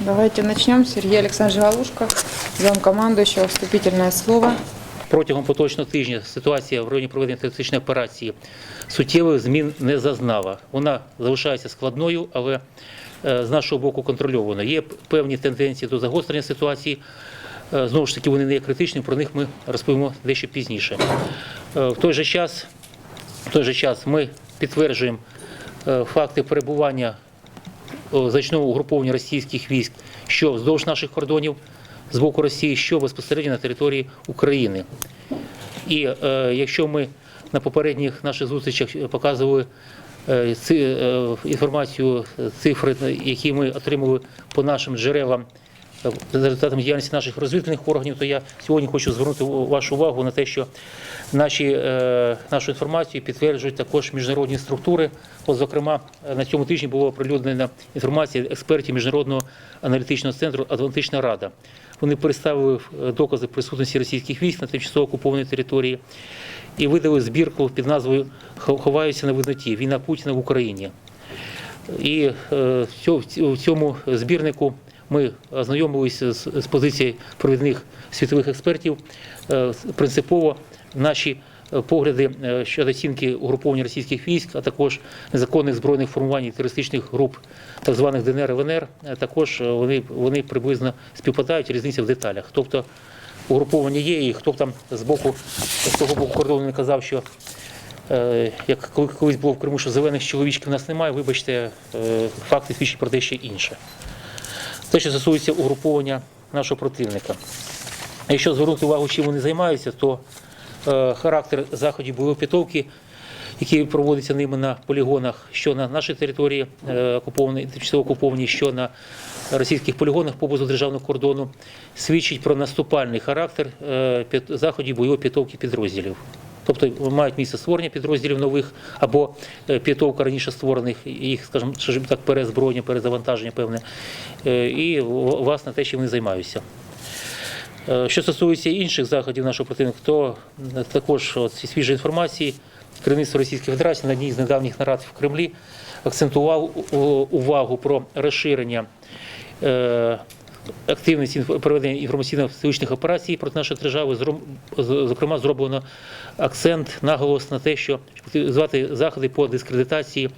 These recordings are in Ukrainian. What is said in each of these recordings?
Давайте начнем. Сергей Александрович Галушко, замкомандующего, вступительное слово. Протягом поточного тижня ситуація в районі проведення терористичної операції суттєвих змін не зазнала. Вона залишається складною, але е, з нашого боку контрольованою. Є певні тенденції до загострення ситуації. Е, Знову ж таки, вони не є критичними, про них ми розповімо дещо пізніше. Е, В той же час, в той же час ми підтверджуємо факти перебування значного угруповання російських військ, що вздовж наших кордонів з боку Росії, що безпосередньо на території України. І е, якщо ми на попередніх наших зустрічах показували е, ци, е, інформацію, е, цифри, які ми отримали по нашим джерелам е, за результатами діяльності наших розвідувальних органів, то я сьогодні хочу звернути вашу увагу на те, що наші, е, нашу інформацію підтверджують також міжнародні структури. От, зокрема, на цьому тижні була оприлюднена інформація експертів Міжнародного аналітичного центру Атлантична Рада. Вони представили е, докази присутності російських військ на тимчасово окупованій території і видали збірку під назвою «Хо- Ховаються на видноті. Війна Путіна в Україні. І е, в цьому збірнику ми ознайомилися з, з позиції провідних світових експертів. Е, Принципово наші е, погляди е, щодо оцінки угруповання російських військ, а також незаконних збройних формувань і терористичних груп так званих ДНР і ВНР, також вони, вони приблизно співпадають, різниця в деталях. Тобто угруповання є, і хто б там з боку з того боку кордону не казав, що Як колись було в Криму, що зелених чоловічків у нас немає, вибачте, факти свідчать про дещо інше. Те, що стосується угруповання нашого противника. Якщо звернути увагу, чим вони займаються, то е, характер заходів бойової підготовки, які проводяться ними на полігонах, що на нашій території е, окупованій, тимчасово окупованій, що на російських полігонах поблизу державного кордону, свідчить про наступальний характер е, заходів бойової підготовки підрозділів. Тобто мають місце створення підрозділів нових або е, підготовка раніше створених, їх, скажімо, скажімо так, перезброєння, перезавантаження певне, е, і власне те, чим вони займаються. Е, Що стосується інших заходів нашого противника, то е, також от зі свіжої інформації керівництво Російської Федерації на одній з недавніх нарад в Кремлі акцентував увагу про розширення е, активності інф- проведення інформаційно-стратегічних операцій проти нашої держави. Зокрема, зроблено акцент наголос на те, що звати заходи по дискредитації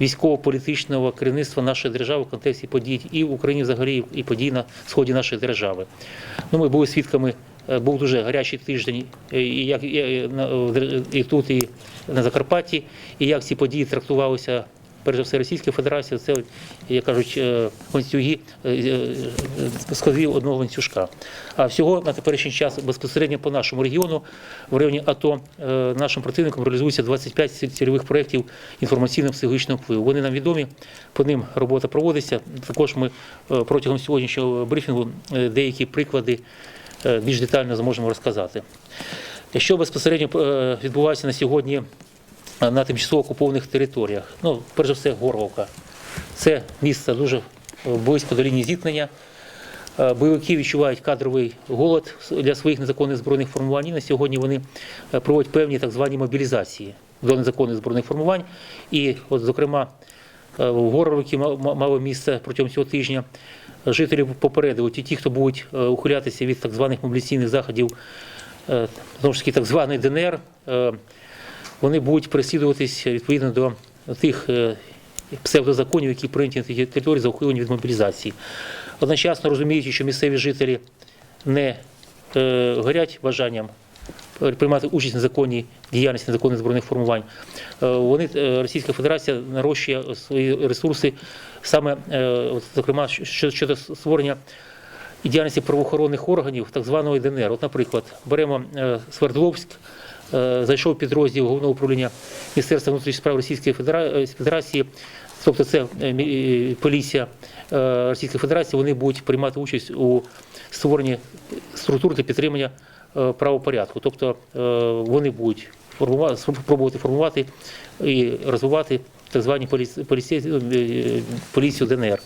військово-політичного керівництва нашої держави в контексті подій і в Україні взагалі, і подій на сході нашої держави. Ну, ми були свідками. е, Був дуже гарячий тиждень, е, і як і, е, на- в і тут, і на Закарпатті, і як ці події трактувалися перш за все Російською Федерацією, це, як кажуть, е, ланцюги е, е, складів одного ланцюжка. А всього на теперішній час безпосередньо по нашому регіону в районі АТО нашим противником реалізується 25 ці- цільових проєктів інформаційно-психологічного впливу. Вони нам відомі, по ним робота проводиться. Також ми протягом сьогоднішнього брифінгу деякі приклади більш детально зможемо розказати. Що безпосередньо відбувається на сьогодні на тимчасово окупованих територіях? Ну, перш за все, Горловка. Це місце дуже е, близько до лінії зіткнення. Е, Бойовики відчувають кадровий голод для своїх незаконних збройних формувань. І на сьогодні вони е, проводять певні так звані мобілізації до незаконних збройних формувань. І, от, зокрема, в Горловці ма- ма- мало місце протягом цього тижня. Жителі попередили ті, хто будуть ухилятися від так званих мобілізаційних заходів, знову ж таки, так званий ДНР, вони будуть переслідуватись відповідно до тих е, псевдозаконів, які прийняті на тій території за ухилення від мобілізації. Одночасно розуміючи, що місцеві жителі не е, горять бажанням приймати участь в незаконній діяльності незаконних збройних формувань. Е, Вони Російська Федерація нарощує свої ресурси саме, зокрема, щодо створення діяльності правоохоронних органів так званого ДНР. От, наприклад, беремо Свердловськ, зайшов підрозділ головного управління Міністерства внутрішніх справ Російської е, Федерації, тобто це е, е, поліція е, Російської Федерації, вони будуть приймати участь у створенні структур для підтримання е, правопорядку. Тобто е, вони будуть спробувати формувати і розвивати так звані поліці- поліці- е, поліцію ДНР.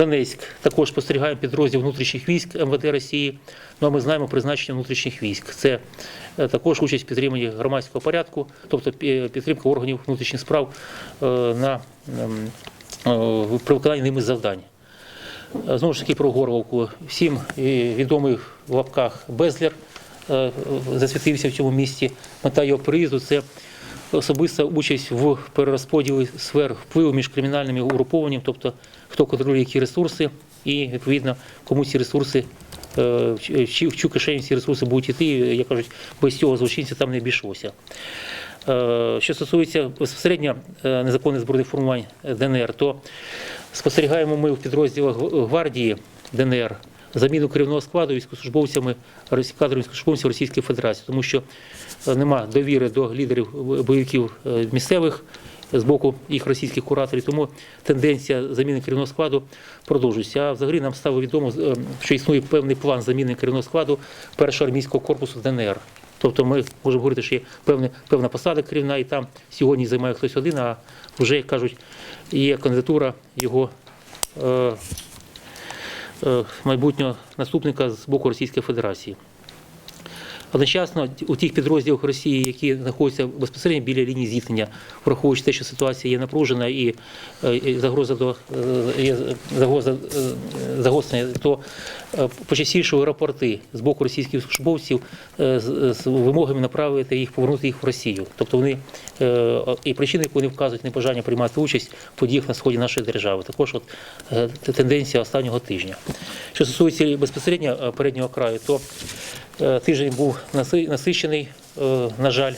Донецьк також спостерігаємо підрозділ внутрішніх військ МВД Росії. Ну а ми знаємо призначення внутрішніх військ. Це е, також участь в підтриманні громадського порядку, тобто підтримка органів внутрішніх справ е, на ем, е, при виконанні ними завдань. Знову ж таки про Горловку. Всім відомий в лапках Безлер засвітився в цьому місті. Мета його приїзду це особиста участь в перерозподілі сфер впливу між кримінальними угрупованнями, тобто хто контролює які ресурси, і відповідно кому ці ресурси. е, в чию- в чию- в ці ресурси будуть йти, як кажуть, без цього злочинця там не обійшлося. Е, Що стосується безпосередньо е, незаконних збройних формувань ДНР, то спостерігаємо ми в підрозділах гвардії ДНР заміну керівного складу військовослужбовцями кадровими військовослужбовців Російської Федерації, тому що е, нема довіри до лідерів бойовиків е, місцевих з боку їх російських кураторів, тому тенденція заміни керівного складу продовжується. А взагалі нам стало відомо, е, що існує певний план заміни керівного складу першого армійського корпусу ДНР. Тобто ми можемо говорити, що є певна, певна посада керівна, і там сьогодні займає хтось один, а вже, як кажуть, є кандидатура його е, майбутнього наступника з боку Російської Федерації. Одночасно у тих підрозділах Росії, які знаходяться безпосередньо біля лінії зіткнення, враховуючи те, що ситуація є напружена і е, загроза до е, загроза е, загострення, то е, почастішили рапорти з боку російських службовців е, з, з вимогами направити їх, повернути їх в Росію. Тобто вони е, і причини, яку вони вказують небажання приймати участь в подіях на сході нашої держави. Також от е, тенденція останнього тижня. Що стосується безпосередньо е, переднього краю, то Е, Тиждень був наси- насичений, е, на жаль.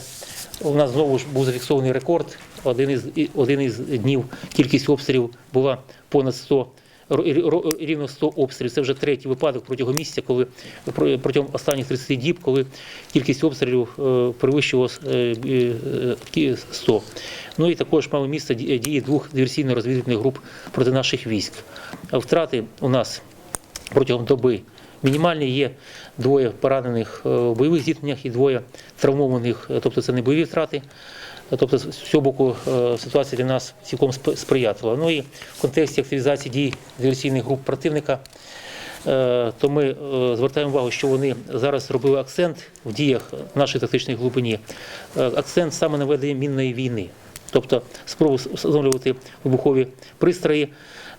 У нас знову ж був зафіксований рекорд. Один із, один із днів кількість обстрілів була понад 100, ро- ро- рівно 100 обстрілів. Це вже третій випадок протягом місяця, коли про- протягом останніх 30 діб, коли кількість обстрілів е, перевищувала е, е, кі- 100. Ну і також мало місце дії двох диверсійно-розвідувальних груп проти наших військ. Втрати у нас протягом доби мінімальні є двоє поранених е, в бойових зіткненнях і двоє травмованих, е, тобто це не бойові втрати. Е, Тобто з цього боку е, ситуація для нас цілком сп- сприятлива. Ну і в контексті активізації дій диверсійних груп противника, е, то ми звертаємо увагу, що вони зараз робили акцент в діях нашої тактичної глибині, акцент саме на ведення мінної війни. Тобто спробу встановлювати вибухові пристрої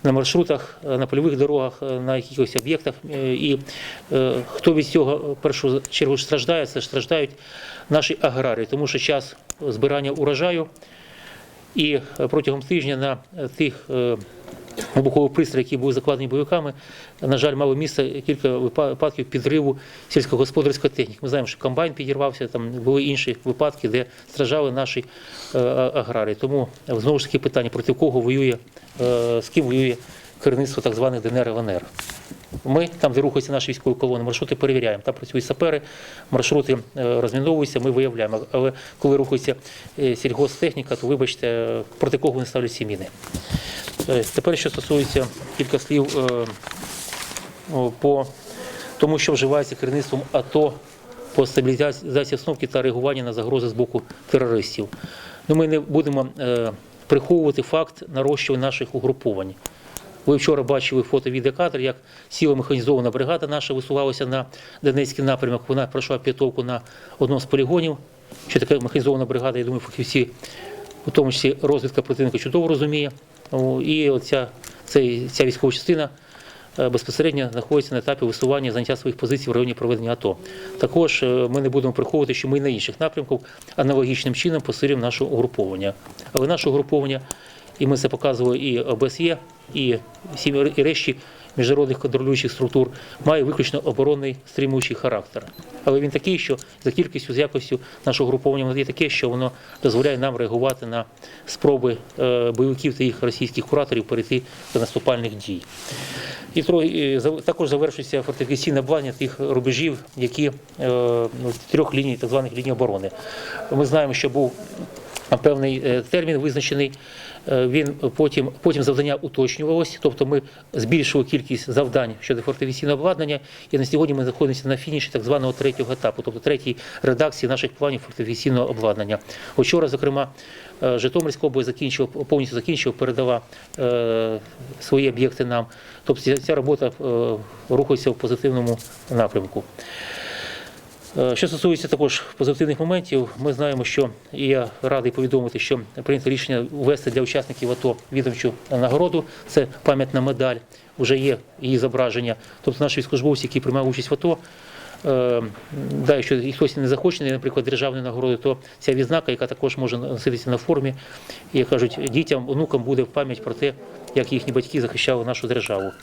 на маршрутах, на польових дорогах, на якихось об'єктах. І хто від цього в першу чергу страждає, це страждають наші аграрії, тому що час збирання урожаю і е, протягом тижня на тих е, вибухових пристроїв, які були закладені бойовиками, на жаль, мало місце кілька випадків підриву сільськогосподарської техніки. Ми знаємо, що комбайн підірвався, там були інші випадки, де страждали наші е, аграрії. Тому знову ж таки питання, проти кого воює, з ким воює керівництво так званих ДНР ЛНР. Ми там, де рухаються наші військові колони, маршрути перевіряємо. Там працюють сапери, маршрути е, розміновуються, ми виявляємо. Але коли рухається е, сільгосптехніка, то вибачте, проти кого вони ставлять ці міни. Е, Тепер, що стосується кілька слів по тому, що вживається керівництвом АТО по стабілізації обстановки та реагування на загрози з боку терористів. Ну, ми не будемо приховувати факт нарощування наших угруповань. Ви вчора бачили фото відеокадр, як сіла механізована бригада наша висувалася на Донецький напрямок. Вона пройшла підготовку на одному з полігонів. Що таке механізована бригада, я думаю, фахівці, у тому числі розвідка противника, чудово розуміє. І оця, цей, ця військова частина е, безпосередньо знаходиться на етапі висування заняття своїх позицій в районі проведення АТО. Також е, ми не будемо приховувати, що ми і на інших напрямках аналогічним чином посилюємо наше угруповання. Але наше угруповання, і ми це показували і ОБСЄ, і всі решті міжнародних контролюючих структур, має виключно оборонний стримуючий характер. Але він такий, що за кількістю, з якостю нашого угруповання воно є таке, що воно дозволяє нам реагувати на спроби е, бойовиків та їх російських кураторів перейти до наступальних дій. І також завершується фортифікаційне обладнання тих рубежів, які е, ну, трьох ліній, так званих ліній оборони. Ми знаємо, що був певний е, термін визначений. Е, Він потім, потім завдання уточнювалося, тобто ми збільшили кількість завдань щодо фортифікаційного обладнання, і на сьогодні ми знаходимося на фініші так званого третього етапу, тобто третій редакції наших планів фортифікаційного обладнання. Вчора, зокрема, е, Житомирська область закінчила повністю закінчила, передала е, свої об'єкти нам. Тобто ця робота е, рухається в позитивному напрямку. Е, Що стосується також позитивних моментів, ми знаємо, що і я радий повідомити, що прийнято рішення ввести для учасників АТО відомчу нагороду. Це пам'ятна медаль, вже є її зображення. Тобто наші військовослужбовці, які приймали участь в АТО, е, да, якщо хтось не захоче, наприклад, державної нагороди, то ця відзнака, яка також може носитися на формі, і кажуть, дітям, онукам буде пам'ять про те, як їхні батьки захищали нашу державу.